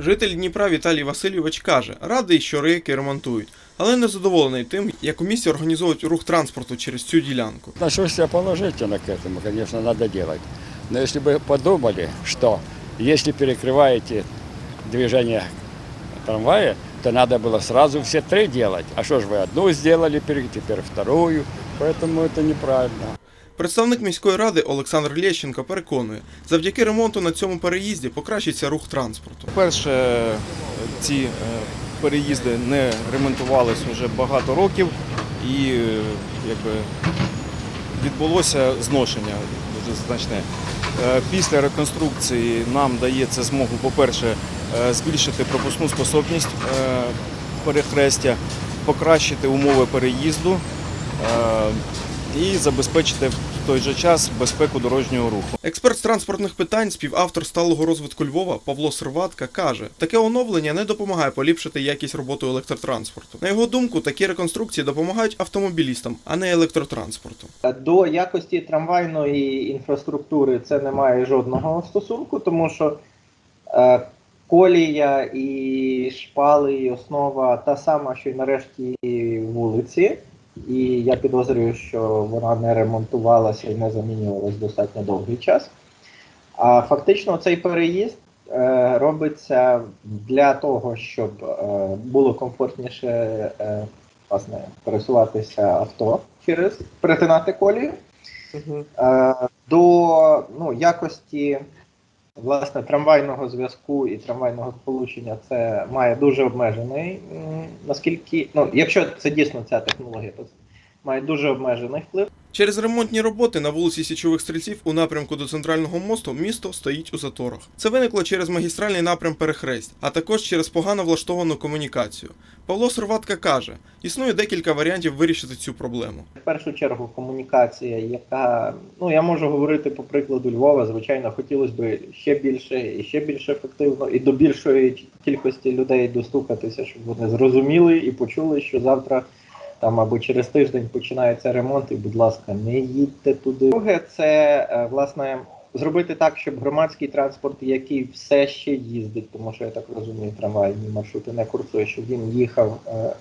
Житель Дніпра Віталій Васильович каже, радий, що рейки ремонтують, але не задоволений тим, як у місті організовують рух транспорту через цю ділянку. Отношусь я положительно к этому, конечно, надо делать. Но если бы подумали, что если перекрываете движение трамвая, то надо было сразу все три делать. А что ж вы одну сделали, пере- теперь вторую. Поэтому это неправильно. Представник міської ради Олександр Лєщенко переконує, завдяки ремонту на цьому переїзді покращиться рух транспорту. Перше, ці е, переїзди не ремонтувалися вже багато років і е, якби, відбулося зношення дуже значне. Е, Після реконструкції нам дається змогу, по-перше, збільшити пропускну способність перехрестя, покращити умови переїзду і забезпечити в той же час безпеку дорожнього руху. Експерт з транспортних питань, співавтор сталого розвитку Львова Павло Серватка каже, таке оновлення не допомагає поліпшити якість роботи електротранспорту. На його думку, такі реконструкції допомагають автомобілістам, а не електротранспорту. До якості трамвайної інфраструктури це не має жодного стосунку, тому що е, колія і шпали, і основа та сама, що й нарешті вулиці. І я підозрюю, що вона не ремонтувалася і не замінювалася достатньо довгий час. А фактично цей переїзд е, робиться для того, щоб е, було комфортніше е, власне, пересуватися авто через перетинати колію. Е, до ну, якості власне трамвайного зв'язку і трамвайного сполучення це має дуже обмежений, наскільки, ну, якщо це дійсно ця технологія, то це має дуже обмежений вплив. Через ремонтні роботи на вулиці Січових Стрільців у напрямку до центрального мосту місто стоїть у заторах. Це виникло через магістральний напрям перехресть, а також через погано влаштовану комунікацію. Павло Серватка каже, існує декілька варіантів вирішити цю проблему. В першу чергу комунікація, яка ну я можу говорити по прикладу Львова. Звичайно, хотілося б ще більше і ще більш ефективно, і до більшої кількості людей достукатися, щоб вони зрозуміли і почули, що завтра там або через тиждень починається ремонт, і будь ласка, не їдьте туди. Друге, це е, власне зробити так, щоб громадський транспорт, який все ще їздить, тому що я так розумію, трамвайні маршрути не курсує, щоб він їхав. е,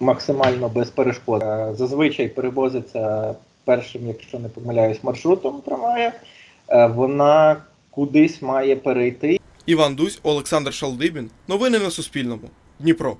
максимально без перешкод. Е, Зазвичай перевозиться першим, якщо не помиляюсь, маршрутом трамвая. Вона кудись має перейти. Іван Дузь, Олександр Шалдибін. Новини на Суспільному. Дніпро.